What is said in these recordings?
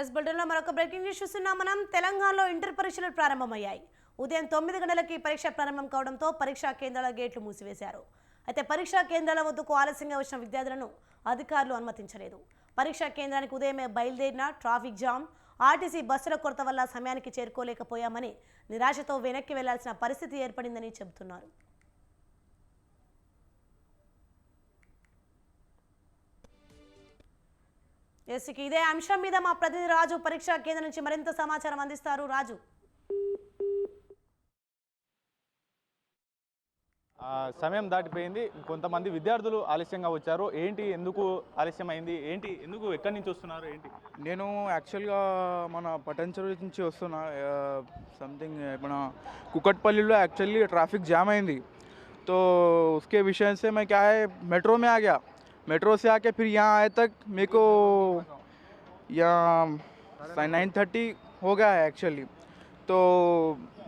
Yes బులెటిన్లో మరొక breaking news చూస్తున్నాం మనం. తెలంగాణలో ఇంటర్ పరీక్షలు ప్రారంభమయ్యాయి. ఉదయం తొమ్మిది గంటలకి పరీక్ష ప్రారంభం కావడంతో పరీక్షా కేంద్రాల గేట్లు మూసివేశారు. అయితే పరీక్షా కేంద్రాల వద్దకు ఆలస్యంగా వచ్చిన విద్యార్థులను అధికారులు అనుమతించలేదు. పరీక్షా కేంద్రానికి ఉదయమే బయలుదేరిన ట్రాఫిక్ జామ్ ఆర్టీసీ బస్సుల కొరత వల్ల సమయానికి చేరుకోలేకపోయామని నిరాశతో వెనక్కి వెళ్ళాల్సిన పరిస్థితి ఏర్పడిందని చెబుతున్నారు. ఎస్ ఇక ఇదే అంశం మీద మా ప్రతినిధి రాజు పరీక్షా కేంద్రం నుంచి మరింత సమాచారం అందిస్తారు రాజు ఆ, సమయం దాటిపోయింది కొంతమంది విద్యార్థులు ఆలస్యంగా వచ్చారు ఏంటి ఎందుకు ఆలస్యం అయింది ఏంటి ఎందుకు ఎక్కడి నుంచి వస్తున్నారు ఏంటి నేను యాక్చువల్గా మన పటంచెరు నుంచి వస్తున్నా సంథింగ్ మన కుకట్పల్లిలో యాక్చువల్లీ ट्रैफिक जाम అయింది तो उसके विषय से मैं क्या है मेट्रो में आ गया मेट्रो से आके फिर यहाँ आए तक मेरे को यहाँ नाइन थर्टी हो गया है एक्चुअली तो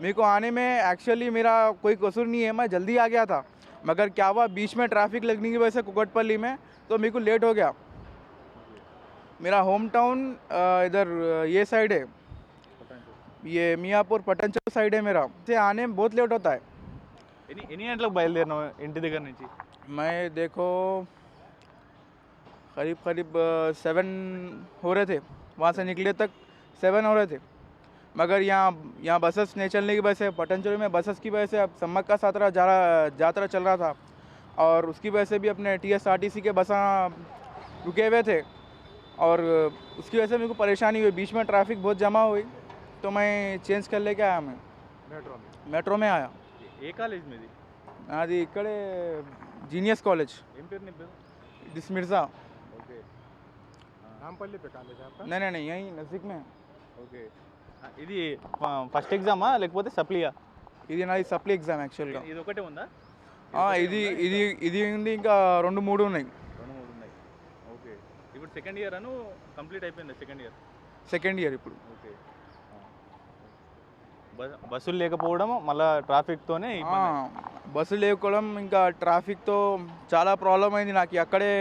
मेरे को आने में एक्चुअली मेरा कोई कसूर नहीं है मैं जल्दी आ गया था मगर क्या हुआ बीच में ट्रैफिक लगने की वजह से कुकटपल्ली में तो मेरे को लेट हो गया मेरा होम टाउन अ, इधर अ, ये साइड है ये मियापुर पटनचर साइड है मेरा से आने में बहुत लेट होता है ఎన్ని ఎన్ని గంటలకు బయలుదేరినావు ఇంటి దగ్గర నుంచి मैं देखो करीब करीब सेवन हो रहे थे वहाँ से निकले तक सेवन हो रहे थे मगर यहाँ यहाँ बसेस नहीं चलने की वजह से पटनचोरी में बसेस की वजह से अब सम्मक का सातरा जा रहा यात्रा चल रहा था और उसकी वजह से भी अपने T S R T C के बसा रुके हुए थे और उसकी वजह से मेरे को परेशानी हुई बीच में ट्रैफिक बहुत जमा हुई तो मैं चेंज कर लेके आया मैं मेट्रो में आया ఏ కాలేజ్ మీది అది ఇక్కడే జీనియస్ కాలేజ్ ఏం పేరు నీ పేరు दिस मिर्ज़ा ఓకే नामपल्ली पे कॉलेज है आपका नहीं नहीं नहीं यहीं नज़दीक में है। ఓకే ఇది ఫస్ట్ ఎగ్జామా లేకపోతే సప్లియా ఇది నాది సప్లీ ఎగ్జామ్ యాక్చువల్గా ఇది ఒకటే ఉందా ఇది ఇది ఇది ఉంది ఇంకా రెండు మూడు ఉన్నాయి రెండు మూడు ఉన్నాయి ఓకే ఇప్పుడు సెకండ్ ఇయర్ అను కంప్లీట్ అయిపోయింది సెకండ్ ఇయర్ సెకండ్ ఇయర్ ఇప్పుడు ఓకే బస్- బస్సులు లేకపోవడం మళ్ళీ ట్రాఫిక్తోనే ఆ, బస్సు లేకపోవడం ఇంకా ట్రాఫిక్తో చాలా ప్రాబ్లం అయింది నాకు అక్కడే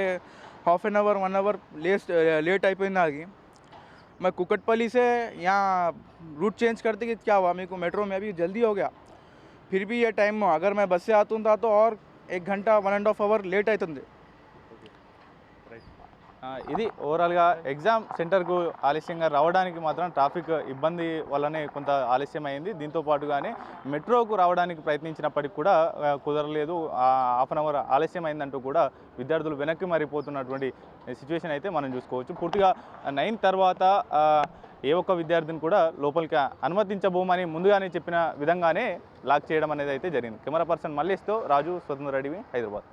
half an hour one hour late late అయిపోయింది నాకు मैं कुकटपल्ली से यहाँ रूट चेंज करते कि क्या हुआ मेरे को मेट्रो में अभी जल्दी हो गया फिर भी ये टाइम में अगर मैं बस से आता था तो और एक घंटा one and half hour late అవుతుంది ఆ, ఇది ఓవరాల్గా ఎగ్జామ్ సెంటర్కు ఆలస్యంగా రావడానికి మాత్రం ట్రాఫిక్ ఇబ్బంది వల్లనే కొంత ఆలస్యం అయింది దీంతో పాటుగానే మెట్రోకు రావడానికి ప్రయత్నించినప్పటికి కూడా కుదరలేదు. హాఫ్ అన్ అవర్ ఆలస్యం కూడా విద్యార్థులు వెనక్కి మారిపోతున్నటువంటి సిచ్యువేషన్ అయితే మనం చూసుకోవచ్చు. పూర్తిగా నైన్ తర్వాత ఏ ఒక్క విద్యార్థిని కూడా లోపలికి అనుమతించబోమని ముందుగానే చెప్పిన విధంగానే లాక్ చేయడం అనేది అయితే జరిగింది. కెమెరా పర్సన్ మల్లేష్తో రాజు స్వతంత్ర రెడ్డి హైదరాబాద్.